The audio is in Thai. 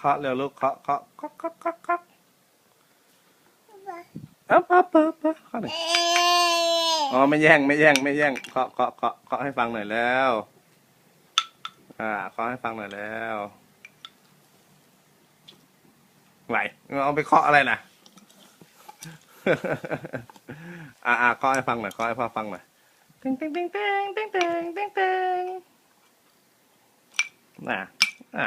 คะแล้วลูกคะคะคะคะคะคะอัพอัพอัพอัพคะหน่อยอ๋อไม่แย่งไม่แย่งไม่แย่งเคาะเคาะเคาะเคาะให้ฟังหน่อยแล้ว อ่าเคาะให้ฟังหน่อยแล้วไหวเอาไปเคาะอะไรนะอ่าอ่าเคาะให้ฟังหน่อยเคาะให้พ่อฟังหน่อยเต็งเต็งเต็งเต็งเต็งเต็งเต็งเต็งน่ะอ่า